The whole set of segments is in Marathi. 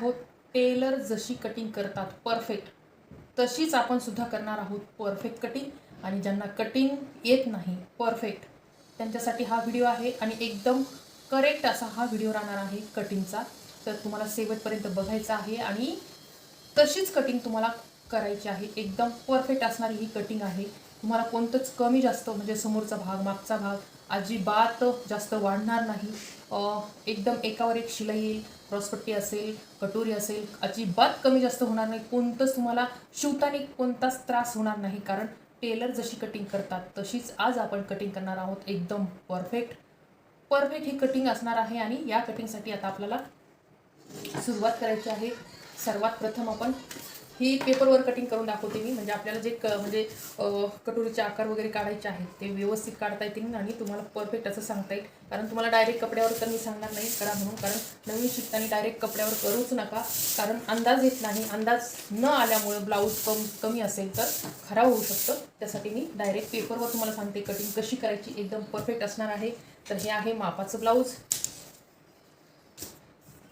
आहोत. टेलर जशी कटिंग करतात परफेक्ट तशीच आपण सुद्धा करणार आहोत. परफेक्ट कटिंग आणि ज्यांना कटिंग येत नाही परफेक्ट त्यांच्यासाठी हा व्हिडिओ आहे आणि एकदम करेक्ट असा हा व्हिडिओ राहणार आहे कटिंगचा तर तुम्हाला शेवटपर्यंत बघायचा आहे आणि तशीच कटिंग तुम्हाला करायची आहे. एकदम परफेक्ट असणारी ही कटिंग आहे. तुम्हाला कोणतंच कमी जास्त म्हणजे समोरचा भाग मागचा भाग अजिबात जास्त वाढणार नाही. एकदम एकावर एक शिलाई येईल क्रॉसपट्टी असेल कटोरी असेल अजिबात कमी जास्त होणार नाही. कोणतंच तुम्हाला शिवताना कोणताच त्रास होणार नाही. कारण टेलर जशी कटिंग करतात तशीच आज आपण कटिंग करणार आहोत. एकदम परफेक्ट परफेक्ट ही कटिंग असणार आहे आणि या कटिंगसाठी आता आपल्याला सुरुवात करायची आहे. सर्वात प्रथम आपण ही पेपरवर कटिंग करून दाखवते मी. म्हणजे आपल्याला जे क म्हणजे कटोरीचे आकार वगैरे काढायचे आहेत ते व्यवस्थित काढता येतील आणि तुम्हाला परफेक्ट असं सांगता येईल. कारण तुम्हाला डायरेक्ट कपड्यावर तर मी सांगणार नाही करा म्हणून. कारण नवीन शिकताना डायरेक्ट कपड्यावर करूच नका. कारण अंदाज येत नाही. अंदाज न आल्यामुळं ब्लाऊज कम कमी असेल तर खराब होऊ शकतं. त्यासाठी मी डायरेक्ट पेपरवर तुम्हाला सांगते. कटिंग कशी करायची एकदम परफेक्ट असणार आहे. तर हे आहे मापाचं ब्लाऊज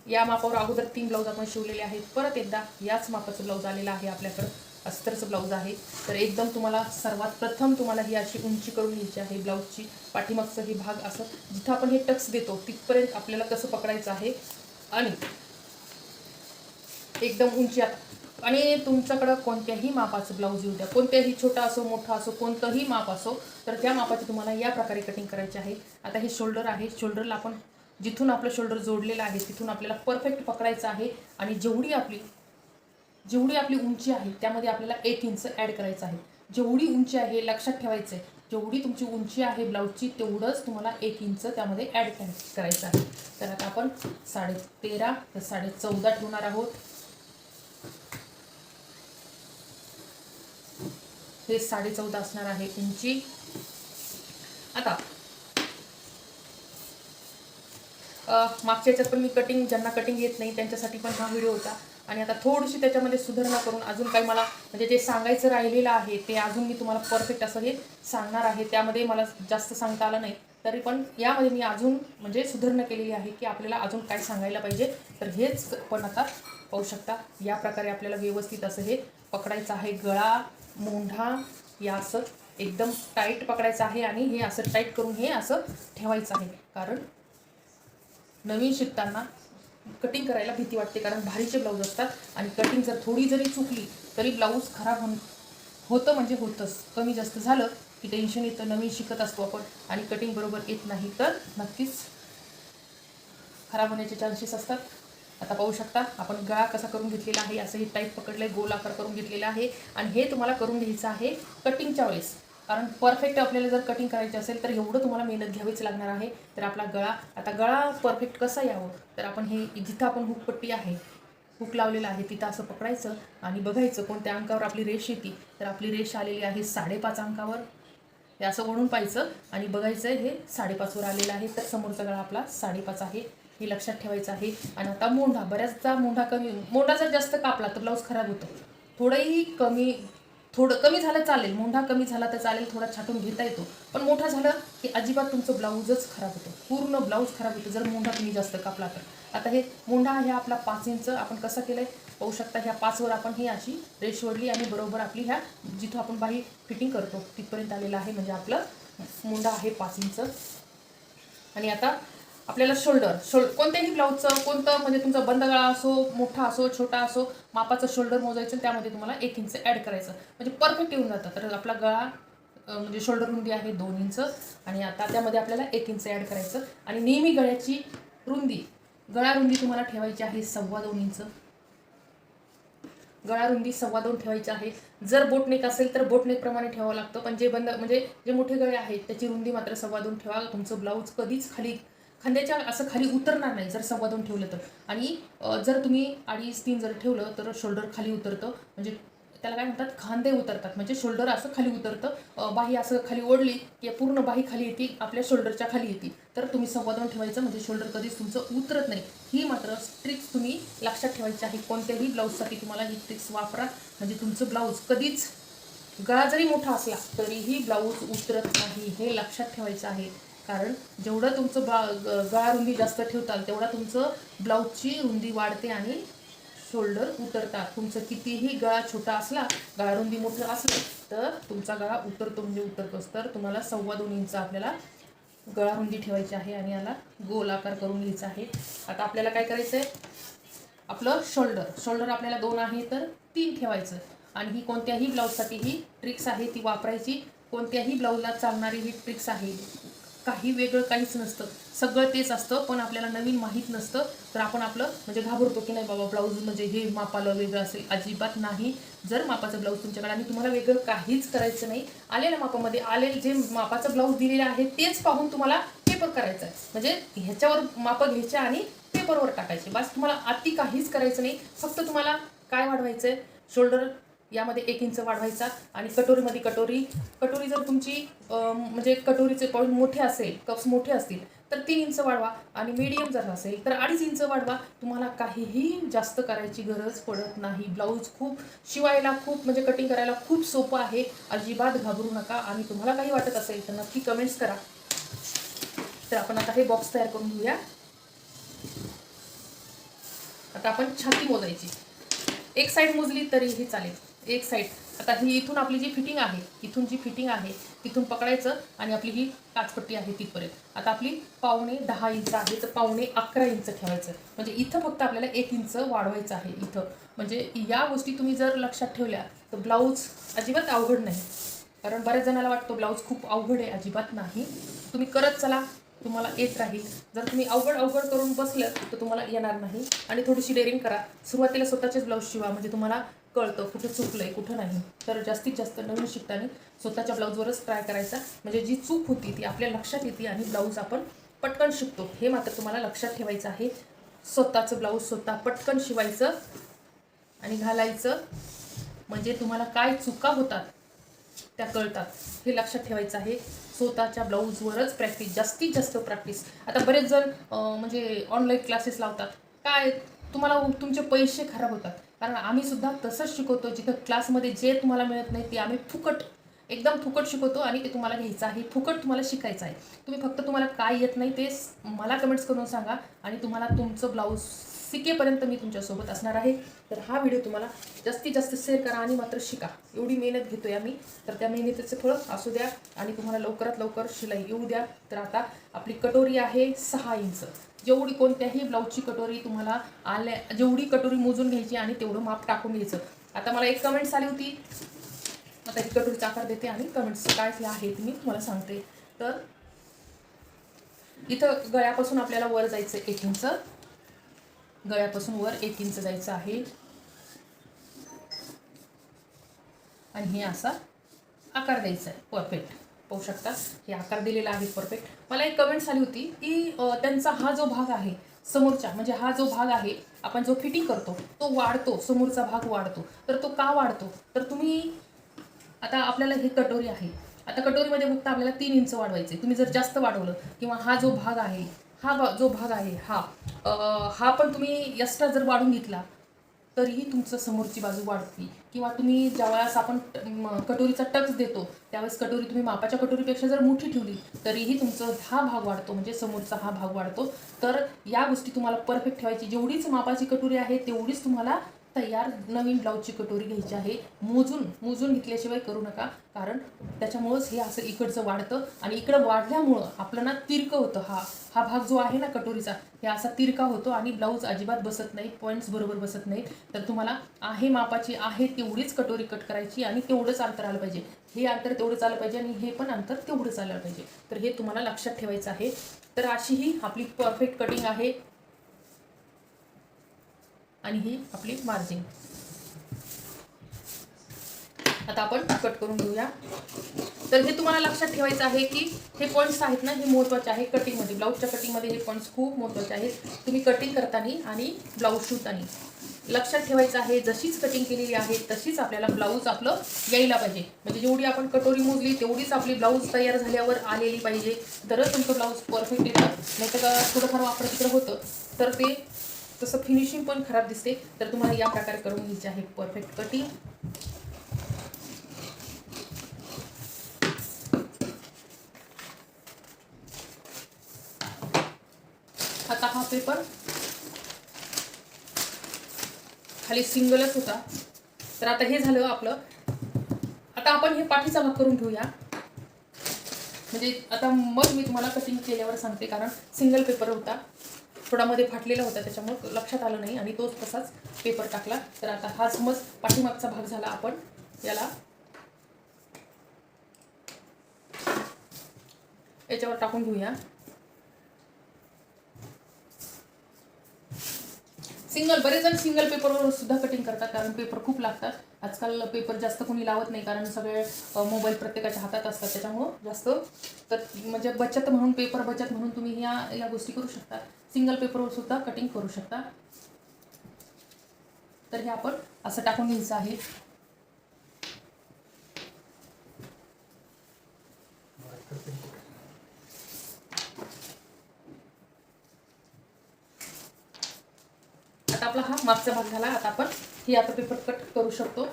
या मापावर अगोदर तीन ब्लाऊज आपण शिवलेले आहेत. परत एकदा याच मापाचं ब्लाऊज आलेलं आहे आपल्याकडं. अस्तरचं ब्लाऊज आहे. तर एकदम तुम्हाला सर्वात प्रथम तुम्हाला ही अशी उंची करून घ्यायची आहे ब्लाऊजची. पाठीमागचं हे भाग असं जिथं आपण हे टक्स देतो तिथपर्यंत आपल्याला कसं पकडायचं आहे? आणि एकदम उंची आता. आणि तुमच्याकडं कोणत्याही मापाचं ब्लाऊज येऊ द्या. कोणत्याही छोटा असो मोठा असो कोणतंही माप असो तर त्या मापाची तुम्हाला या प्रकारे कटिंग करायची आहे. आता हे शोल्डर आहे. शोल्डरला आपण जिथून आपलं शोल्डर जोडलेलं आहे तिथून आपल्याला परफेक्ट पकडायचं आहे आणि जेवढी आपली जेवढी आपली उंची आहे त्यामध्ये आपल्याला एक इंच ॲड करायचं आहे. जेवढी उंची आहे लक्षात ठेवायचं आहे. जेवढी तुमची उंची आहे ब्लाऊजची तेवढंच तुम्हाला एक इंच त्यामध्ये ॲड करायचं आहे. तर आता आपण साडे तेरा तर साडे चौदा ठेवणार आहोत. हे साडे चौदा असणार आहे उंची. आता मागच्या याच्यात पण मी कटिंग ज्यांना कटिंग येत नाही त्यांच्यासाठी पण हा व्हिडिओ होता. आणि आता थोडीशी त्याच्यामध्ये सुधारणा करून अजून काही मला म्हणजे जे सांगायचं राहिलेलं आहे ते अजून मी तुम्हाला परफेक्ट असं हे सांगणार आहे त्यामध्ये मला जास्त सांगता आलं नाही. तरी पण यामध्ये मी अजून म्हणजे सुधारणा केलेली आहे की आपल्याला अजून काय सांगायला पाहिजे. तर हेच पण आता पाहू शकता. या प्रकारे आपल्याला व्यवस्थित असं हे पकडायचं आहे. गळा मोंढा या असं एकदम टाईट पकडायचं आहे आणि हे असं टाईट करून हे असं ठेवायचं आहे. कारण नवीन शिकताना कटिंग करायला भीती वाटते कारण भारीचे ब्लाऊज असतात आणि कटिंग जर थोडी जरी चुकली तरी ब्लाऊज खराब होऊन होतं म्हणजे होतंच. कमी जास्त झालं की टेन्शन येतं नवीन शिकत असतो आपण आणि कटिंग बरोबर येत नाही तर नक्कीच खराब होण्याचे चान्सेस असतात. आता पाहू शकता आपण गळा कसा करून घेतलेला आहे असं हे टाईप पकडलं आहे गोल आकार करून घेतलेला आहे. आणि हे तुम्हाला करून घ्यायचं आहे कटिंगच्या वेळेस. कारण परफेक्ट आपल्याला जर कटिंग करायची असेल तर एवढं तुम्हाला मेहनत घ्यावीच लागणार आहे. तर आपला गळा आता गळा परफेक्ट कसा यावं? तर आपण हे जिथं आपण हुकपट्टी आहे हुक लावलेला आहे तिथं असं पकडायचं आणि बघायचं कोणत्या अंकावर आपली रेष येते. तर आपली रेष आलेली आहे साडेपाच अंकावर. हे असं वळून पाहायचं आणि बघायचं हे साडेपाचवर आलेलं आहे तर समोरचा गळा आपला साडेपाच आहे. हे लक्षात ठेवायचं आहे. आणि आता मोंढा बऱ्याचदा मोंढा कमी मोंढा जर जास्त कापला तर ब्लाऊज खराब होतो. थोडंही कमी थोडं कमी झालं चालेल मोंढा कमी झाला तर चालेल थोडा छाटून घेता येतो. पण मोठा झालं की अजिबात तुमचं ब्लाऊजच खराब होतं. पूर्ण ब्लाऊज खराब होतं जर मोंढा तुम्ही जास्त कापला तर. आता हे मोंढा आहे आपला पाच इंच आपण कसं केलं आहे पाहू शकता ह्या पाचवर आपण ही अशी रेश ओढली आणि बरोबर आपली ह्या जिथं आपण बाही फिटिंग करतो तिथपर्यंत आलेलं आहे म्हणजे आपलं मोंढा आहे पाच इंच. आणि आता आपल्याला शोल्डर शोल्ड कोणत्याही ब्लाऊजचं कोणतं म्हणजे तुमचा बंद गळा असो मोठा असो छोटा असो मापाचं शोल्डर मोजायचं त्यामध्ये तुम्हाला एक इंच ॲड करायचं. म्हणजे परफेक्ट येऊन जातं. तर आपला गळा म्हणजे शोल्डर रुंदी आहे दोन इंच आणि आता त्यामध्ये आपल्याला एक इंच ॲड करायचं आणि नेहमी गळ्याची रुंदी गळा रुंदी तुम्हाला ठेवायची आहे सव्वा दोन इंच. गळा रुंदी सव्वा दोन ठेवायची आहे. जर बोटनेक असेल तर बोटनेकप्रमाणे ठेवावं लागतं. पण जे बंद म्हणजे जे मोठे गळे आहेत त्याची रुंदी मात्र सव्वा दोन ठेवा. तुमचं ब्लाऊज कधीच खाली खांद्याच्या असं खाली उतरणार नाही जर सव्वा दोन ठेवलं तर. आणि जर तुम्ही अडीच तीन जर ठेवलं तर शोल्डर खाली उतरतं. म्हणजे त्याला काय म्हणतात? खांदे उतरतात. म्हणजे शोल्डर असं खाली उतरतं बाही असं खाली ओढली की पूर्ण बाही खाली येते आपल्या शोल्डरच्या खाली येते. तर तुम्ही संवादून ठेवायचं म्हणजे शोल्डर कधीच तुमचं उतरत नाही. ही मात्र ट्रिक्स तुम्ही लक्षात ठेवायची आहे. कोणत्याही ब्लाऊजसाठी तुम्हाला ही ट्रिक्स वापरा. म्हणजे तुमचं ब्लाऊज कधीच गळा जरी मोठा असला तरीही ब्लाऊज उतरत नाही हे लक्षात ठेवायचं आहे. कारण जेवढं तुमचं बा ग- गळा रुंदी जास्त ठेवताल तेवढा तुमचं ब्लाऊजची रुंदी वाढते आणि शोल्डर उतरतात. तुमचं कितीही गळा छोटा असला गळारुंदी मोठं असलं तर तुमचा गळा उतरतो म्हणजे उतरतोच. तर तुम्हाला सव्वा दोन इंच आपल्याला गळारुंदी ठेवायची आहे आणि याला गोल आकार करून घ्यायचा आहे. आता आपल्याला काय करायचं आहे आपलं शोल्डर. शोल्डर आपल्याला दोन आहे तर तीन ठेवायचं. आणि ही कोणत्याही ब्लाऊजसाठी ही ट्रिक्स आहे ती वापरायची. कोणत्याही ब्लाऊजला चालणारी ही ट्रिक्स आहे. काही वेगळं काहीच नसतं. सगळं तेच असतं पण आपल्याला नवीन माहीत नसतं. तर आपण आपलं म्हणजे घाबरतो की नाही बाबा ब्लाऊज म्हणजे हे मापाला वेगळं असेल. अजिबात नाही. जर मापाचं ब्लाऊज तुमच्याकडे आणि तुम्हाला वेगळं काहीच करायचं नाही. आलेल्या मापामध्ये आलेलं जे मापाचं ब्लाऊज दिलेलं आहे तेच पाहून तुम्हाला पेपर करायचं आहे. म्हणजे ह्याच्यावर मापं घ्यायचे आणि पेपरवर टाकायचे. बस तुम्हाला अति काहीच करायचं नाही. फक्त तुम्हाला काय वाढवायचं आहे शोल्डर यामध्ये एक इंच वाढवायचा आणि कटोरीमध्ये कटोरी कटोरी जर तुमची म्हणजे कटोरीचे पॉईंट मोठे असेल कप्स मोठे असतील तर तीन इंच वाढवा आणि मीडियम जर असेल तर अडीच इंच वाढवा. तुम्हाला काहीही जास्त करायची गरज पडत नाही. ब्लाऊज खूप शिवायला खूप म्हणजे कटिंग करायला खूप सोपं आहे. अजिबात घाबरू नका आणि तुम्हाला काही वाटत असेल तर नक्की कमेंट्स करा. तर आपण आता हे बॉक्स तयार करून घेऊया. आता आपण छाती मोजायची. एक साईड मोजली तरीही चालेल. एक साईड आता ही इथून आपली जी फिटिंग आहे इथून जी फिटिंग आहे तिथून पकडायचं आणि आपली ही काचपट्टी आहे तिथपर्यंत. आता आपली पावणे दहा इंच आहे तर पावणे अकरा इंच ठेवायचं. म्हणजे इथं फक्त आपल्याला एक इंच वाढवायचं आहे इथं. म्हणजे या गोष्टी तुम्ही जर लक्षात ठेवल्या तर ब्लाऊज अजिबात अवघड नाही. कारण बऱ्याच जणाला वाटतो ब्लाऊज खूप अवघड आहे अजिबात नाही. तुम्ही करत चला तुम्हाला येत राहील. जर तुम्ही अवघड अवघड करून बसलं तर तुम्हाला येणार नाही. आणि थोडीशी डेअरिंग करा. सुरुवातीला स्वतःचेच ब्लाऊज शिवा. म्हणजे तुम्हाला कळतं कुठं चुकलं आहे कुठं नाही. तर जास्तीत जास्त नवीन शिकताना स्वतःच्या ब्लाऊजवरच ट्राय करायचा. म्हणजे जी चूक होती ती आपल्या लक्षात येते आणि ब्लाऊज आपण पटकन शिकतो. हे मात्र तुम्हाला लक्षात ठेवायचं आहे. स्वतःचं ब्लाऊज स्वतः पटकन शिवायचं आणि घालायचं. म्हणजे तुम्हाला काय चुका होतात त्या कळतात. हे लक्षात ठेवायचं आहे. स्वतःच्या ब्लाऊजवरच प्रॅक्टिस जास्तीत जास्त प्रॅक्टिस आता बरेच जण म्हणजे ऑनलाईन क्लासेस लावतात. काय तुम्हाला तुमचे पैसे खराब होतात. कारण आम्ही सुद्धा तसंच शिकवतो जिथं क्लासमध्ये जे तुम्हाला मिळत नाही ते आम्ही फुकट एकदम फुकट शिकवतो आणि ते तुम्हाला घ्यायचं आहे. फुकट तुम्हाला शिकायचं आहे. तुम्ही फक्त तुम्हाला काय येत नाही ते मला कमेंट्स करून सांगा आणि तुम्हाला तुमचं ब्लाऊज सिकेपर्यंत मी तुमच्यासोबत असणार आहे. तर हा व्हिडिओ तुम्हाला जास्तीत जास्त शेअर करा आणि मात्र शिका. एवढी मेहनत घेतोय आम्ही. तर त्या मेहनतीचे फळ असू द्या आणि तुम्हाला लवकरात लवकर शिलाई येऊ द्या. तर आता आपली कटोरी आहे सहा इंच. जेवढी कोणत्याही ब्लाऊजची कटोरी तुम्हाला आल्या जेवढी कटोरी मोजून घ्यायची आणि तेवढं माप टाकून घ्यायचं. आता मला एक कमेंट्स आली होती. आता ही कटोरीचा आकार देते आणि कमेंट्स काय हे आहेत मी तुम्हाला सांगते. तर इथं गळ्यापासून आपल्याला वर जायचं एक इंच. गळ्यापासून वर एक इंच जायचं आहे. आणि हे असा आकार द्यायचा आहे परफेक्ट पाहू शकता हे आकार दिलेला आहे परफेक्ट मला एक कमेंट्स आली होती की त्यांचा हा जो भाग आहे समोरचा म्हणजे हा जो भाग आहे आपण जो फिटिंग करतो तो वाढतो समोरचा भाग वाढतो. तर तो का वाढतो? तर तुम्ही आता आपल्याला ही कटोरी आहे. आता कटोरीमध्ये फक्त आपल्याला तीन इंच वाढवायचे. तुम्ही जर जास्त वाढवलं किंवा हा जो भाग आहे हा भा- जो भाग आहे हा. हा पण तुम्ही एक्स्ट्रा जर वाढून घेतला तरीही तुमचं समोरची बाजू वाढते. किंवा तुम्ही ज्यावेळेस आपण कटोरीचा टच देतो त्यावेळेस कटोरी तुम्ही मापाच्या कटोरीपेक्षा जर मोठी ठेवली तरीही तुमचं हा भाग वाढतो म्हणजे समोरचा हा भाग वाढतो. तर या गोष्टी तुम्हाला परफेक्ट ठेवायची. जेवढीच मापाची कटोरी आहे तेवढीच तुम्हाला तयार नवीन ब्लाऊजची कटोरी घ्यायची आहे. मोजून मोजून घेतल्याशिवाय करू नका. कारण त्याच्यामुळंच हे असं इकडचं वाढतं आणि इकडं वाढल्यामुळं आपलं ना तिरकं होतं. हा हा भाग जो आहे ना कटोरीचा हे असा तिरका होतो आणि ब्लाऊज अजिबात बसत नाही पॉईंट्स बरोबर बसत नाही. तर तुम्हाला आहे मापाची आहे तेवढीच कटोरी कट करायची आणि तेवढंच अंतर आलं पाहिजे. हे अंतर तेवढंच आलं पाहिजे आणि हे पण अंतर तेवढंच आलं पाहिजे. तर हे तुम्हाला लक्षात ठेवायचं आहे. तर अशी ही आपली परफेक्ट कटिंग आहे. आणि ही आपली मार्जिन आता आपण कट करून घेऊया. तर हे तुम्हाला लक्षात ठेवायचं आहे की हे पॉईंट्स आहेत ना हे महत्त्वाचे आहे कटिंगमध्ये ब्लाऊजच्या कटिंगमध्ये हे पॉईंट्स खूप महत्त्वाचे आहेत. तुम्ही कटिंग करताना आणि ब्लाऊज शिवताना. लक्षात ठेवायचं आहे जशीच कटिंग केलेली आहे तशीच आपल्याला ब्लाऊज आपलं यायला पाहिजे. म्हणजे जेवढी आपण कटोरी मोजली तेवढीच आपली ब्लाऊज तयार झाल्यावर आलेली पाहिजे. तरच तुमचं ब्लाऊज परफेक्ट येतं. नाही तर थोडंफार वापर तिकडं होतं. तर ते तसं फिनिशिंग पण खराब दिसते. तर तुम्हाला या प्रकारे करून घ्यायची आहे परफेक्ट कटिंग आता हा पेपर खाली सिंगलच होता. तर आता हे झालं आपलं. आता आपण हे पाठीचा भाग करून घेऊया. म्हणजे आता मग मी तुम्हाला कटिंग केल्यावर सांगते कारण सिंगल पेपर होता. थोडा मध्ये फाटलेला होता त्याच्यामुळे लक्षात आलं नाही आणि तोच तसाच पेपर टाकला. तर आता हा समज पाठीमागचा भाग झाला आपण. याला याच्यावर टाकून घेऊया. सिंगल बरेच जण सिंगल पेपरवर सुद्धा कटिंग करतात कारण पेपर खूप लागतात. आजकाल पेपर जास्त कोणी लावत नाही कारण सगळे मोबाईल प्रत्येकाच्या हातात असतात. त्याच्यामुळं जास्त. तर म्हणजे बचत म्हणून पेपर बचत म्हणून तुम्ही या या गोष्टी करू शकता. सिंगल पेपरवर सुद्धा कटिंग करू शकता. तर हे आपण असं टाकून घ्यायचं आहे. आपला हा मागचा भाग झाला. आता आपण ही आता पेपर कट करू शकतो.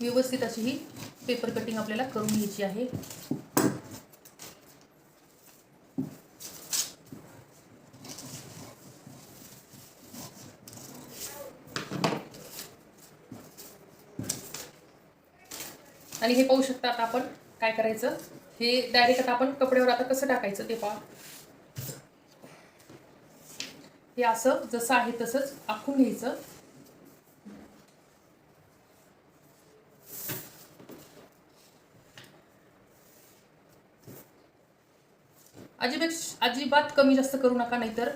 व्यवस्थित अशी ही पेपर कटिंग आपल्याला करून घ्यायची आहे. आणि हे पाहू शकता आता आपण काय करायचं. हे डायरेक्ट आता आपण कपड्यावर आता कसं टाकायचं ते पहा. हे असं जसं आहे तसंच आखून घ्यायचं. अजिबात अजिबात कमी जास्त करू नका नाहीतर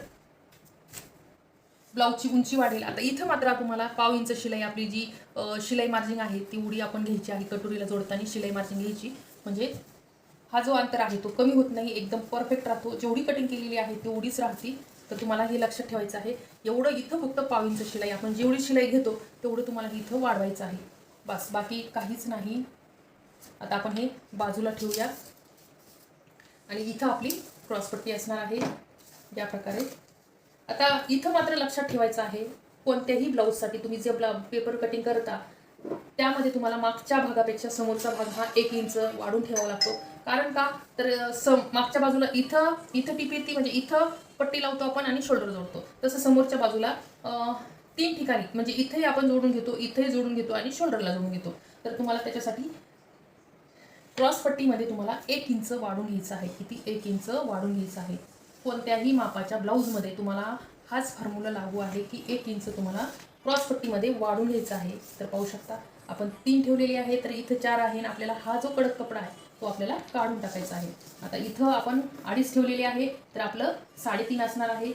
ब्लाऊजची उंची वाढेल. आता इथं मात्र तुम्हाला पाव इंच शिलाई आपली जी शिलाई मार्जिंग आहे ती उडी आपण घ्यायची आहे कटोरीला जोडताना शिलाई मार्जिंग घ्यायची. म्हणजे हा जो अंतर आहे तो कमी होत नाही एकदम परफेक्ट राहतो. जेवढी कटिंग केलेली आहे तेवढीच राहते. तर तुम्हाला हे लक्षात ठेवायचं आहे. एवढं इथं फक्त पाव इंच शिलाई आपण जेवढी शिलाई घेतो तेवढं तुम्हाला इथं वाढवायचं आहे. बस बाकी काहीच नाही. आता आपण हे बाजूला ठेवूया. आणि इथं आपली क्रॉसपट्टी असणार आहे. या प्रकारे आता इथं मात्र लक्षात ठेवायचं आहे कोणत्याही ब्लाऊजसाठी तुम्ही जे ब्ला पेपर कटिंग करता त्यामध्ये तुम्हाला मागच्या भागापेक्षा समोरचा भाग हा एक इंच वाढून ठेवावा लागतो. कारण का? तर सम मागच्या बाजूला इथं इथं टिप येते म्हणजे इथं पट्टी लावतो आपण आणि शोल्डर जोडतो. तसं समोरच्या बाजूला तीन ठिकाणी म्हणजे इथेही आपण जोडून घेतो इथेही जोडून घेतो आणि शोल्डरला जोडून घेतो. तर तुम्हाला त्याच्यासाठी क्रॉस पट्टीमध्ये तुम्हाला एक इंच वाढून घ्यायचं आहे. किती? एक इंच वाढून घ्यायचं आहे. कोणत्याही मापाच्या ब्लाऊजमध्ये तुम्हाला हाच फॉर्म्युला लागू आहे की एक इंच तुम्हाला क्रॉसपट्टीमध्ये वाढून घ्यायचं आहे. तर पाहू शकता आपण तीन ठेवलेली आहे तर इथं चार आहे आणि आपल्याला हा जो कडक कपडा आहे तो आपल्याला काढून टाकायचा आहे. आता इथं आपण अडीच ठेवलेली आहे तर आपलं साडेतीन असणार आहे.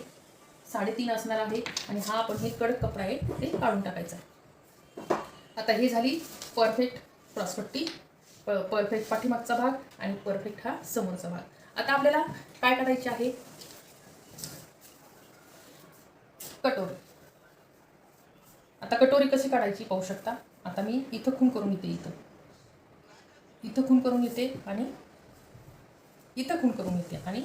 साडेतीन असणार आहे आणि हा आपण हे कडक कपडा आहे ते काढून टाकायचा आहे. आता हे झाली परफेक्ट क्रॉसपट्टी प परफेक्ट पाठीमागचा भाग आणि परफेक्ट हा समोरचा भाग. आता आपल्याला काय करायचे आहे? कटोरी. आता कटोरी कशी काढायची पाहू शकता? आता मी इथं खून करून येते इथं. इथं खून करून येते आणि इथं खून करून येते आणि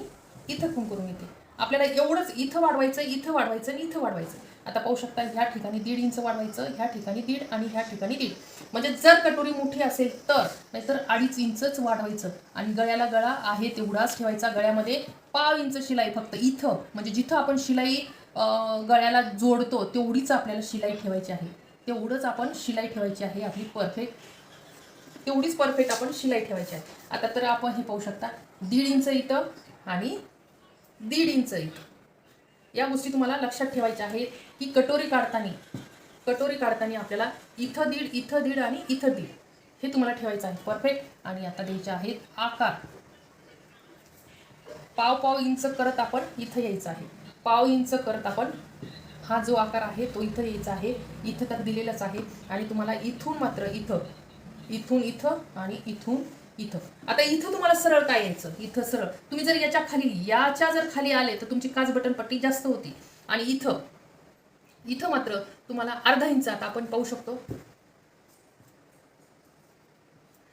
इथं खून करून येते. आपल्याला एवढंच इथं वाढवायचं इथं वाढवायचं आणि इथं वाढवायचं. आता पाहू शकता ह्या ठिकाणी दीड इंच वाढवायचं ह्या ठिकाणी दीड आणि ह्या ठिकाणी दीड. म्हणजे जर कटोरी मोठी असेल तर नाहीतर अडीच इंचच वाढवायचं. आणि गळ्याला गळा आहे तेवढाच ठेवायचा. गळ्यामध्ये पाव इंच शिलाई फक्त इथं. म्हणजे जिथं आपण शिलाई गळ्याला जोडतो तेवढीच आपल्याला शिलाई ठेवायची आहे. तेवढंच आपण शिलाई ठेवायची आहे. आपली परफेक्ट तेवढीच परफेक्ट आपण शिलाई ठेवायची आहे. आता तर आपण हे पाहू शकता दीड इंच इथं आणि दीड इंच इथं या गोष्टी तुम्हाला लक्षात ठेवायच्या आहेत की कटोरी काढताना कटोरी काढताना आपल्याला इथं दीड इथं दीड आणि इथं दीड हे तुम्हाला ठेवायचं आहे. परफेक्ट आणि आता द्यायचे आहेत आकार. पाव पाव इंच करत आपण इथं यायचं आहे. पाव इंच करत आपण हा जो आकार आहे तो इथं यायचा आहे. इथं तर दिलेलाच आहे. आणि तुम्हाला इथून मात्र इथं इथून इथं आणि इथून इथं. आता इथं तुम्हाला सरळ काय यायचं? इथं सरळ. तुम्ही जर याच्या खाली याच्या जर खाली आले तर तुमची काच बटन पट्टी जास्त होती. आणि इथं इथं मात्र तुम्हाला अर्धा इंच आता आपण पाहू शकतो.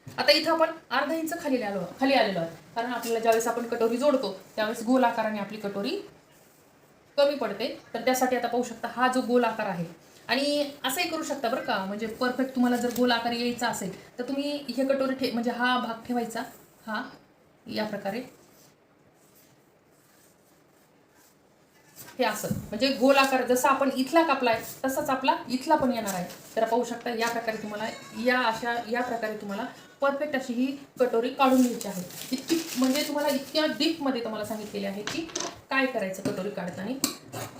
आता इथं आपण अर्धा इंच खाली आलो खाली आलेलो आहे कारण आपल्याला ज्यावेळेस आपण कटोरी जोडतो त्यावेळेस गोल आकाराने आपली कटोरी कमी पडते. तर त्यासाठी आता पाहू शकता हा जो गोल आकार आहे आणि असंही करू शकता बरं का. म्हणजे परफेक्ट तुम्हाला जर गोल आकार यायचा असेल तर तुम्ही हे कटोरी ठे म्हणजे हा भाग ठेवायचा. हा या प्रकारे. हे असं. म्हणजे गोल आकार जसा आपण इथला कापलाय तसाच आपला इथला पण येणार आहे. तर पाहू शकता या प्रकारे तुम्हाला या अशा या प्रकारे तुम्हाला परफेक्ट अशी ही कटोरी काढून घ्यायची आहे. इतकी म्हणजे तुम्हाला इतक्या डीपमध्ये तुम्हाला सांगितलेले आहे की काय करायचं कटोरी काढताना.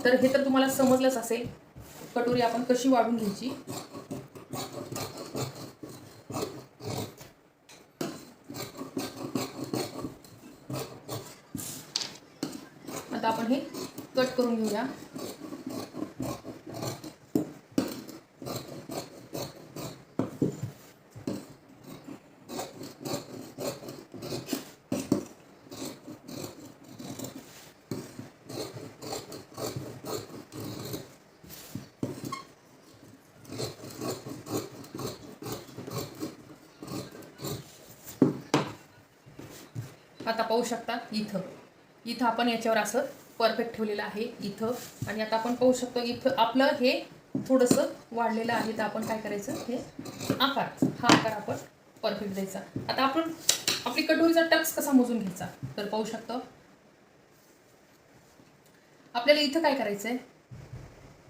तर हे तर तुम्हाला समजलंच असेल. कटोरी आपण कशी वाढून घ्यायची? आता आपण हे कट करून घेऊया. आता पाहू शकता इथं. इथं आपण याच्यावर असं परफेक्ट ठेवलेलं आहे इथं. आणि आता आपण पाहू शकतो इथं आपलं हे थोडंसं वाढलेलं आहे. तर आपण काय करायचं? हे आकार. हा आकार आपण परफेक्ट द्यायचा. आता आपण आपली कटोरीचा टक्स कसा मोजून घ्यायचा? तर पाहू शकतो. आपल्याला इथं काय करायचं आहे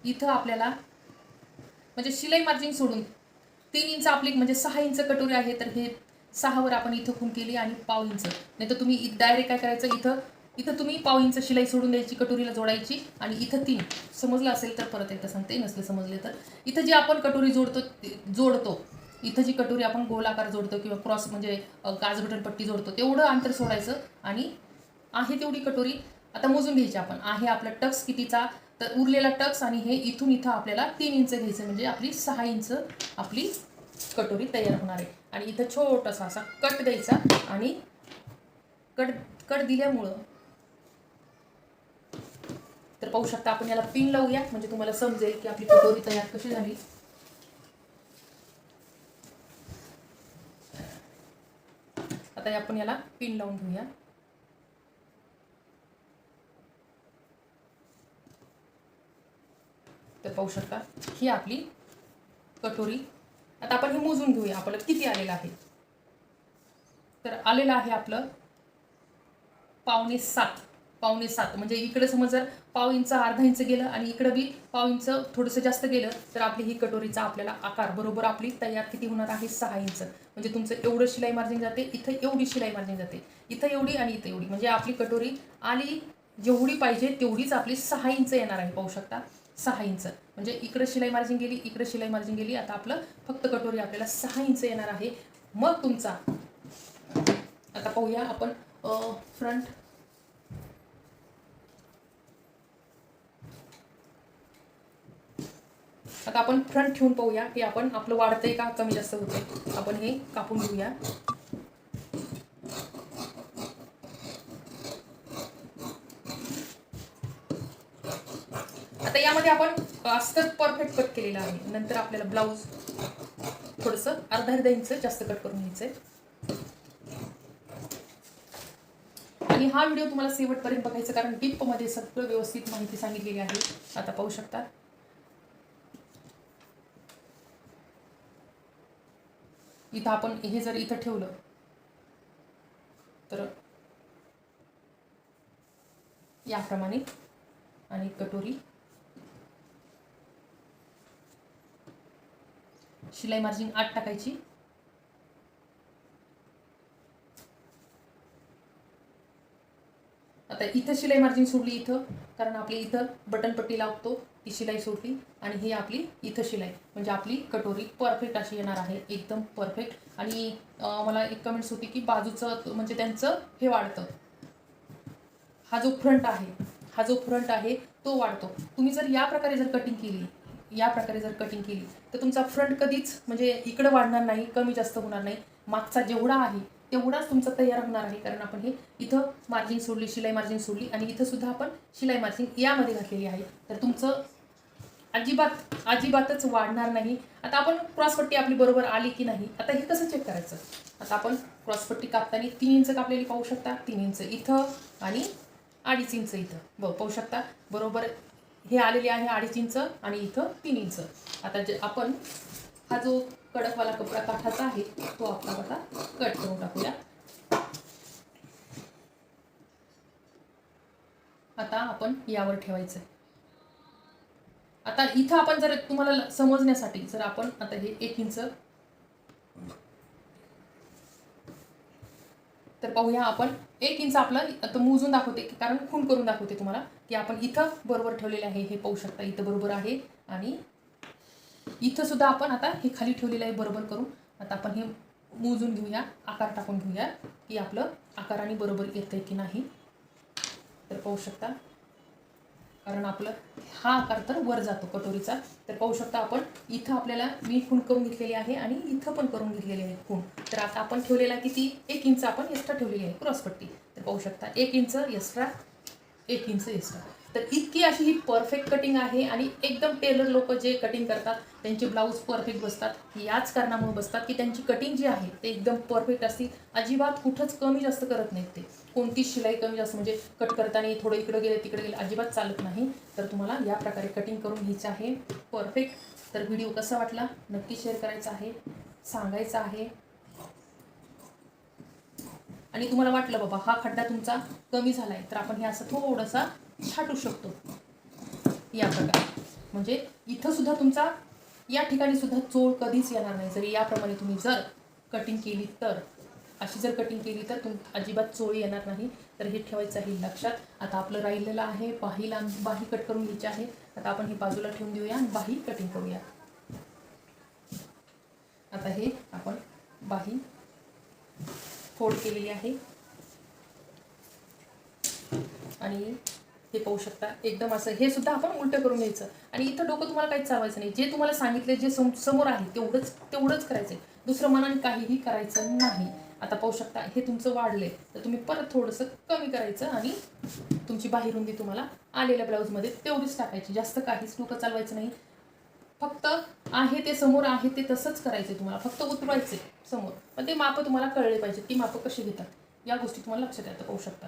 इथं आपल्याला म्हणजे शिलाई मार्जिन सोडून तीन इंच आपली म्हणजे सहा इंच कटोरी आहे तर हे सहावर आपण इथं खून केली आणि पाव इंच. नाही तर तुम्ही डायरेक्ट काय करायचं? इथं इथं तुम्ही पाव इंच शिलाई सोडून द्यायची कटोरीला जोडायची आणि इथं तीन. समजलं असेल तर परत एकदा सांगते. नसले समजले तर. इथं जी आपण कटोरी जोडतो जोडतो इथं जी कटोरी आपण गोलाकार जोडतो किंवा क्रॉस म्हणजे गाज बटन पट्टी जोडतो तेवढं अंतर सोडायचं आणि आहे तेवढी कटोरी. आता मोजून घ्यायची आपण. आहे आपला टक्स कितीचा? तर उरलेला टक्स आणि हे इथून इथं आपल्याला तीन इंच घ्यायचं म्हणजे आपली सहा इंच आपली कटोरी तयार होणार आहे. आणि इथं छोटासा असा कट द्यायचा आणि कट कट दिल्यामुळं तर पाहू शकता आपण याला पिन लावूया म्हणजे तुम्हाला समजेल की आपली कटोरी तयार कशी झाली. आता आपण याला पिन लावून घेऊया. तर पाहू शकता ही आपली कटोरी आता आपण हे मोजून घेऊया. आपलं किती आलेलं आहे? तर आलेलं आहे आपलं पावणे सात. पावणे सात. म्हणजे इकडे समज जर पाव इंच अर्धा इंच गेलं आणि इकडं बी पाव इंच थोडंसं जास्त गेलं तर आपली ही कटोरीचा आपल्याला आकार बरोबर आपली तयार किती होणार आहे? सहा इंच. म्हणजे तुमचं एवढं शिलाई मार्जिन जाते इथं एवढी शिलाई मार्जिन जाते. इथं एवढी आणि इथं एवढी. म्हणजे आपली कटोरी आली जेवढी पाहिजे तेवढीच आपली सहा इंच येणार आहे. पाहू शकता? सहा इंच. म्हणजे इकडं शिलाई मार्जिन गेली इकडं शिलाई मार्जिन गेली. आता आपलं फक्त कटोरी आपल्याला सहा इंच येणार आहे. मग तुमचा आता पाहूया आपण फ्रंट आता आपण फ्रंट ठेवून पाहूया की आपण आपलं वाढतंय का कमी जास्त होतंय. आपण हे कापून घेऊया आता यामध्ये असंच परफेक्ट कट केलेलं आहे. नंतर आपल्याला ब्लाऊज थोडंसं अर्धा अर्धा इंच जास्त कट करून घ्यायचंय. आणि हा व्हिडिओ तुम्हाला शेवटपर्यंत बघायचा कारण मध्ये सगळं व्यवस्थित माहिती सांगितलेली आहे. आता पाहू शकता. इथं आपण हे जर इथं ठेवलं तर याप्रमाणे आणि कटोरी शिलाई मार्जिन आठ टाकायची. आता इथं शिलाई मार्जिन सोडली इथं कारण आपली इथं बटन पट्टी लावतो ती शिलाई सोडली आणि ही आपली इथं शिलाई. म्हणजे आपली कटोरी परफेक्ट अशी येणार आहे एकदम परफेक्ट. आणि मला एक कमेंट्स होती की बाजूचं म्हणजे त्यांचं हे वाढतं. हा जो फ्रंट आहे हा जो फ्रंट आहे तो वाढतो. तुम्ही जर या प्रकारे जर कटिंग केली या प्रकारे जर कटिंग केली तर तुमचा फ्रंट कधीच म्हणजे इकडं वाढणार नाही कमी जास्त होणार नाही. मागचा जेवढा आहे तेवढाच तुमचा तयार होणार आहे. कारण आपण हे इथं मार्जिन सोडली शिलाई मार्जिन सोडली आणि इथं सुद्धा आपण शिलाई मार्जिन यामध्ये घातलेली आहे. तर तुमचं अजिबात अजिबातच वाढणार नाही. आता आपण क्रॉसपट्टी आपली बरोबर आली की नाही आता हे कसं चेक करायचं? आता आपण क्रॉसपट्टी कापताना तीन इंच कापलेली पाहू शकता. तीन इंच इथं आणि अडीच इंच इथं. ब पाहू शकता. बरोबर हे आलेले आहे अडीच इंच आणि इथं तीन इंच. आता जे आपण हा जो कडकवाला कपडा काठाचा आहे तो आपण आता कट करून टाकूया. आता आपण यावर ठेवायचं आहे आता इथं आपण जर तुम्हाला समजण्यासाठी जर आपण आता हे एक इंच तर पाहूया आपण. एक इंच आपलं आता मोजून दाखवते कारण खून करून दाखवते तुम्हाला की आपण इथं बरोबर ठेवलेलं आहे हे पाहू शकता इथं बरोबर आहे. आणि इथं सुद्धा आपण आता हे खाली ठेवलेलं आहे बरोबर करून. आता आपण हे मोजून घेऊया आकार टाकून घेऊया की आपलं आकाराने बरोबर येतंय की नाही. तर पाहू शकता. कारण आपलं हा आकार तर वर जातो कटोरीचा. तर पाहू शकता आपण इथं आपल्याला मी खूण करून घेतलेली आहे आणि इथं पण करून घेतलेली आहे खूण तर आता आपण ठेवलेला किती? एक इंच आपण एक्स्ट्रा ठेवलेली आहे क्रॉसपट्टी तर पाहू शकता एक इंच एक्स्ट्रा एक इंच एक्स्ट्रा तर इतकी अशी ही परफेक्ट कटिंग आहे आणि एकदम टेलर लोक जे कटिंग करतात त्यांचे ब्लाऊज परफेक्ट बसतात. याच कारणामुळे बसतात की त्यांची कटिंग जी आहे ते एकदम परफेक्ट असते अजिबात कुठंच कमी जास्त करत नाहीत ते. कोणतीच शिलाई कमी जास्त म्हणजे कट करताना थोडं इकडं गेलं तिकडे गेलं अजिबात चालत नाही. तर तुम्हाला या प्रकारे कटिंग करून घ्यायचं आहे. परफेक्ट तर व्हिडिओ कसा वाटला? नक्की शेअर करायचा आहे. सांगायचा आहे. आणि तुम्हाला वाटलं बाबा हा खड्डा तुमचा कमी झाला आहे तर आपण हे असं थोडासा छाटू शकतो. या प्रकारे. म्हणजे इथं सुद्धा तुमचा या ठिकाणी सुद्धा चोळ कधीच येणार नाही. जरी याप्रमाणे तुम्ही जर कटिंग केली तर. अशी जर कटिंग केली तर तुम अजिबात चोळी येणार नाही. तर हे ठेवायचं आहे लक्षात. आता आपलं राहिलेलं आहे. बाही लांब बाही कट करून घ्यायची आहे. आता आपण हे बाजूला ठेवून देऊया आणि बाही कटिंग करूया. आता हे आपण बाही फोड केलेली आहे. आणि हे पाहू शकता एकदम असं हे सुद्धा आपण उलटं करून घ्यायचं. आणि इथं डोकं तुम्हाला काहीच चालवायचं नाही. जे तुम्हाला सांगितले जे सम समोर आहे तेवढंच तेवढंच करायचं आहे दुसरं मनाने काहीही करायचं नाही. आता पाहू शकता हे तुमचं वाढलंय. तर तुम्ही परत थोडंसं कमी करायचं आणि तुमची बाहेरुंदी तुम्हाला आलेल्या ब्लाऊजमध्ये तेवढीच टाकायची. जास्त काहीच डोकं चालवायचं नाही. फक्त आहे ते समोर आहे ते तसंच करायचे तुम्हाला. फक्त उतरवायचे समोर. पण ते मापं तुम्हाला कळले पाहिजे ती मापं कशी घेतात? या गोष्टी तुम्हाला लक्षात येतं पाहू शकता.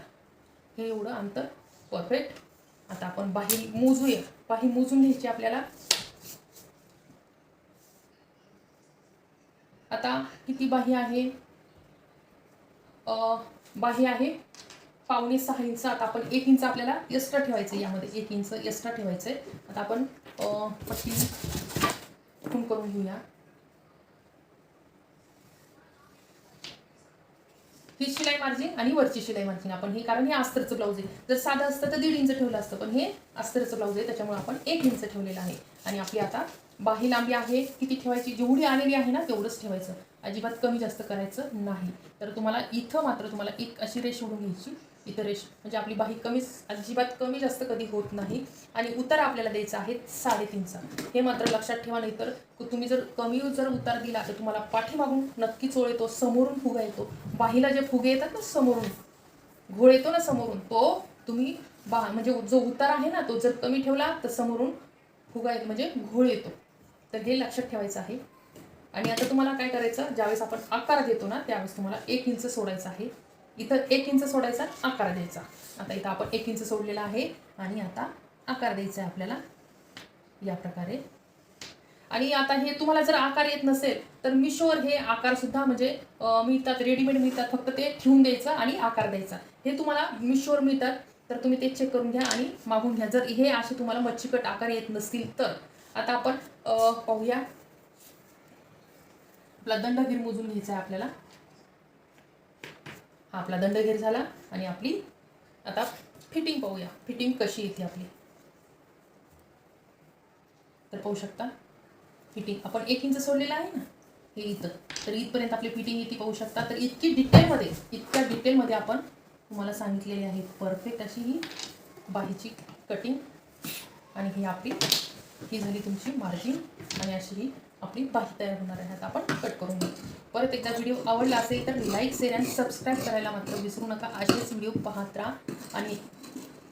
हे एवढं अंतर परफेक्ट आता आपण बाही मोजूया. बाही मोजून घ्यायची आपल्याला. आता किती बाही आहे? बाही आहे. पावणे सहा इंच आता आपण एक इंच आपल्याला एक्स्ट्रा ठेवायचं आहे. यामध्ये एक इंच एक्स्ट्रा ठेवायचं आहे. आता आपण पट्टी खूण करून घेऊया. ही शिलाई मार्जिन आणि वरची शिलाई मार्जिन आपण हे कारण हे अस्तरचं ब्लाऊज आहे. जर साधं असतं तर दीड इंच ठेवलं असतं पण हे अस्तरचं ब्लाऊज आहे. त्याच्यामुळे आपण एक इंच ठेवलेलं आहे. आणि आपली आता बाही लांबी आहे किती ठेवायची? जेवढी आलेली आहे ना तेवढंच ठेवायचं. अजिबात कमी जास्त करायचं नाही. तर तुम्हाला इथं मात्र तुम्हाला एक अशी रेष ओढून घ्यायची. इथं रेष म्हणजे आपली बाही कमीच अजिबात कमी जास्त कधी होत नाही. आणि उतार आपल्याला द्यायचा आहे साडेतीनचा. हे मात्र लक्षात ठेवा नाही तर तुम्ही जर कमी जर उतार दिला तर तुम्हाला पाठीमागून नक्कीच ओळ येतो समोरून फुगा येतो. बाहीला जे फुगे येतात ना समोरून घोळ येतो ना समोरून तो तुम्ही बा म्हणजे जो उतार आहे ना तो जर कमी ठेवला तर समोरून फुगा येतो म्हणजे घोळ येतो. तर हे लक्षात ठेवायचं आहे. आणि आता तुम्हाला काय करायचं? ज्यावेळेस आपण आकार देतो ना त्यावेळेस तुम्हाला एक इंच सोडायचं आहे. इथं एक इंच सोडायचा आकार द्यायचा. आता इथं आपण एक इंच सोडलेला आहे आणि आता आकार द्यायचा आहे आपल्याला. या प्रकारे. आणि आता हे तुम्हाला जर आकार येत नसेल तर मिशोवर हे आकार सुद्धा म्हणजे मिळतात रेडीमेड मिळतात. फक्त ते ठेवून द्यायचं आणि आकार द्यायचा. हे तुम्हाला मिशोवर मिळतात. तर तुम्ही ते चेक करून घ्या आणि मागून घ्या. जर हे असे तुम्हाला मच्छीकट आकार येत नसतील तर आता आपण पाहूया. आपला दंडगीर मोजून घ्यायचा आहे आपल्याला. हा आपला दंडघेर झाला आणि आपली आता फिटिंग पाहूया. फिटिंग कशी येते आपली? तर पाहू शकता फिटिंग आपण एक इंच सोडलेलं आहे ना हे इथं. तर इथपर्यंत आपली फिटिंग येते पाहू शकता. तर इतकी डिटेलमध्ये इतक्या डिटेलमध्ये आपण तुम्हाला सांगितलेली आहे परफेक्ट अशी ही बाहीची कटिंग आणि ही आपली ही झाली तुमची मार्जिन आणि अशी ही आपली बाही तयार होणार आहे. आता आपण कट करून घेऊ. परत एकदा व्हिडिओ आवडला असेल तर लाईक शेअर आणि सबस्क्राईब करायला मात्र विसरू नका. असेच व्हिडिओ पाहत राहा. आणि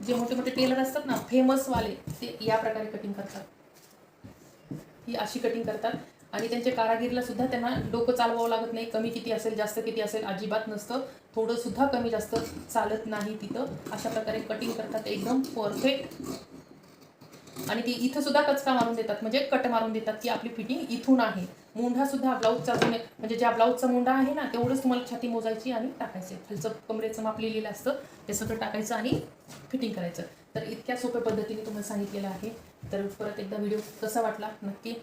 जे मोठे मोठे टेलर असतात ना फेमसवाले ते या प्रकारे कटिंग करतात. ही अशी कटिंग करतात. आणि त्यांच्या कारागिरीला सुद्धा त्यांना डोकं चालवावं लागत नाही. कमी किती असेल जास्त किती असेल अजिबात नसतं. थोडंसुद्धा कमी जास्त चालत नाही तिथं. अशा प्रकारे कटिंग करतात. एकदम परफेक्ट आणि ती इथं सुद्धा कचका मारून देतात. म्हणजे कट मारून देतात की आपली फिटिंग इथून आहे. मुंढा सुद्धा ब्लाऊजचा जुने म्हणजे ज्या ब्लाऊजचा मुंडा आहे ना तेवढंच तुम्हाला छाती मोजायची आणि टाकायचे. खालचं कमरेचं माप लिहिलेलं असतं ते सगळं टाकायचं आणि फिटिंग करायचं. तर इतक्या सोप्या पद्धतीने तुम्हाला सांगितलेलं आहे. तर परत एकदा व्हिडिओ कसा वाटला? नक्की.